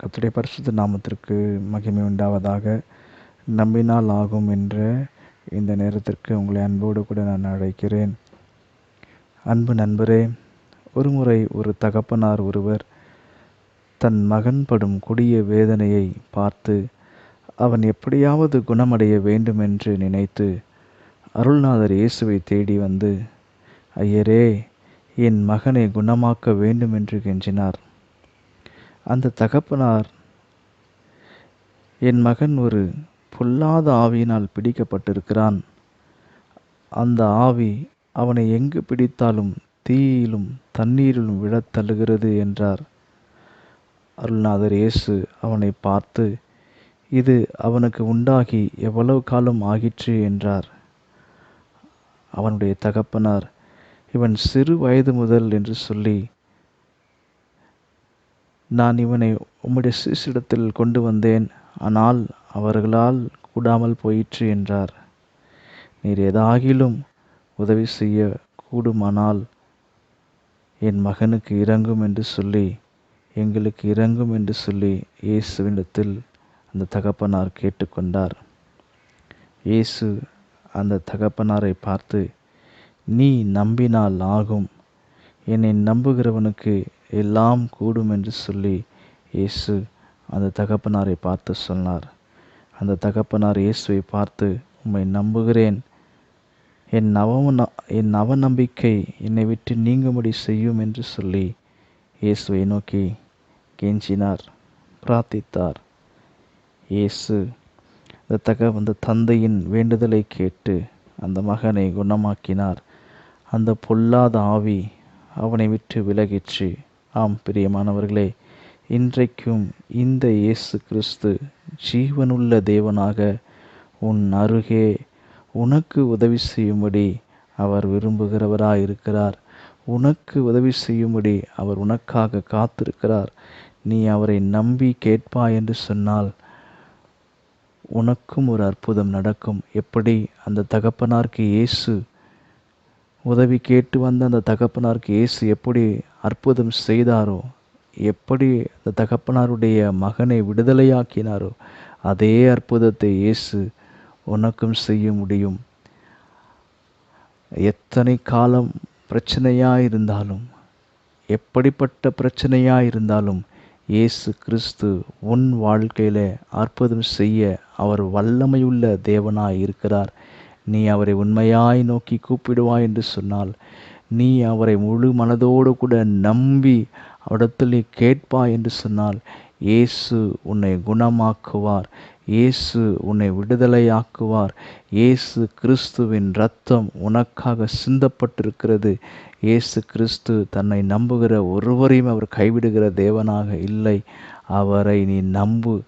கத்துடைய பரிசுத்த நாமத்திற்கு மகிமை உண்டாவதாக நம்பினால் ஆகும் என்ற இந்த நேரத்திற்கு உங்களை அன்போடு கூட நான் அழைக்கிறேன். அன்பு நண்பரே ஒருமுறை ஒரு தகப்பனார் ஒருவர் தன் மகன் படும் கொடிய வேதனையை பார்த்து அவன் எப்படியாவது குணமடைய வேண்டுமென்று நினைத்து அருள்நாதர் இயேசுவை தேடி வந்து ஐயரே என் மகனை குணமாக்க வேண்டும் என்று கெஞ்சினார். அந்த தகப்பனார் என் மகன் ஒரு பொல்லாத ஆவியினால் பிடிக்கப்பட்டிருக்கிறான். அந்த ஆவி அவனை எங்கு பிடித்தாலும் தீயிலும் தண்ணீரிலும் விழத் தள்ளுகிறது என்றார். அருள்நாதர் இயேசு அவனை பார்த்து இது அவனுக்கு உண்டாகி எவ்வளவு காலம் ஆகிற்று என்றார். அவனுடைய தகப்பனார் இவன் சிறு வயது முதல் என்று சொல்லி நான் இவனை உம்முடைய சிசிடத்தில் கொண்டு வந்தேன். ஆனால் அவர்களால் கூடாமல் போயிற்று என்றார். நீர் ஏதாகிலும் உதவி செய்ய கூடுமானால் என் மகனுக்கு இறங்கும் என்று சொல்லி எங்களுக்கு இறங்கும் என்று சொல்லி இயேசுவிடத்தில் அந்த தகப்பனார் கேட்டுக்கொண்டார். இயேசு அந்த தகப்பனாரை பார்த்து நீ நம்பினால் ஆகும். என்னை நம்புகிறவனுக்கு எல்லாம் கூடும் என்று சொல்லி இயேசு அந்த தகப்பனாரை பார்த்து சொன்னார். அந்த தகப்பனார் இயேசுவை பார்த்து உம்மை நம்புகிறேன். என் நவ என் நவநம்பிக்கை என்னை விட்டு நீங்கும்படி செய்யும் என்று சொல்லி இயேசுவை நோக்கி கெஞ்சினார் பிரார்த்தித்தார். இயேசு அந்த தக அந்த தந்தையின் வேண்டுதலை கேட்டு அந்த மகனை குணமாக்கினார். அந்த பொல்லாத ஆவி அவனை விட்டு விலகிற்று ஆம் பிரியமானவர்களே இன்றைக்கும் இந்த இயேசு கிறிஸ்து ஜீவனுள்ள தேவனாக உன் அருகே உனக்கு உதவி செய்யும்படி அவர் விரும்புகிறவராய் இருக்கிறார் உனக்கு உதவி செய்யும்படி அவர் உனக்காக காத்திருக்கிறார். நீ அவரை நம்பி கேட்பாய் என்று சொன்னால் உனக்கும் ஒரு அற்புதம் நடக்கும். எப்படி? அந்த தகப்பனாருக்கு இயேசு உதவி கேட்டு வந்த அந்த தகப்பனாருக்கு இயேசு எப்படி அற்புதம் செய்தாரோ? எப்படி அந்த தகப்பனாருடைய மகனை விடுதலையாக்கினாரோ? அதே அற்புதத்தை இயேசு உனக்கும் செய்ய முடியும். எத்தனை காலம் பிரச்சனையாக இருந்தாலும் எப்படிப்பட்ட பிரச்சனையாக இருந்தாலும் இயேசு கிறிஸ்து உன் வாழ்க்கையில் அற்புதம் செய்ய அவர் வல்லமையுள்ள தேவனாய் இருக்கிறார் நீ அவரை உண்மையாய் நோக்கி கூப்பிடுவாய் என்று சொன்னால் நீ அவரை முழு மனதோடு கூட நம்பி அவரிடத்தில் நீ கேட்பாய் என்று சொன்னால் இயேசு உன்னை குணமாக்குவார். இயேசு உன்னை விடுதலையாக்குவார். இயேசு கிறிஸ்துவின் ரத்தம் உனக்காக சிந்தப்பட்டிருக்கிறது. இயேசு கிறிஸ்து தன்னை நம்புகிற ஒருவரையும் அவர் கைவிடுகிற தேவனாக இல்லை. அவரை நீ நம்பு.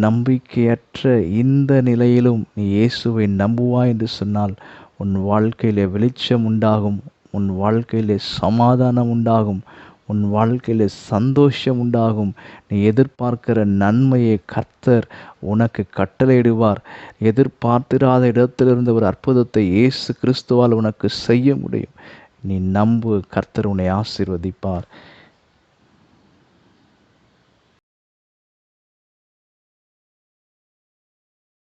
நம்பிக்கையற்ற இந்த நிலையிலும் நீ இயேசுவை நம்புவாய் என்று சொன்னால் உன் வாழ்க்கையிலே வெளிச்சம் உண்டாகும். உன் வாழ்க்கையிலே சமாதானம் உண்டாகும் உன் வாழ்க்கையில் சந்தோஷம் உண்டாகும். நீ எதிர்பார்க்கிற நன்மையை கர்த்தர் உனக்கு கட்டளையிடுவார். எதிர்பார்த்திராத இடத்திலிருந்து ஒரு அற்புதத்தை இயேசு கிறிஸ்துவால் உனக்கு செய்ய முடியும். நீ நம்பு கர்த்தர் உன்னை ஆசீர்வதிப்பார்.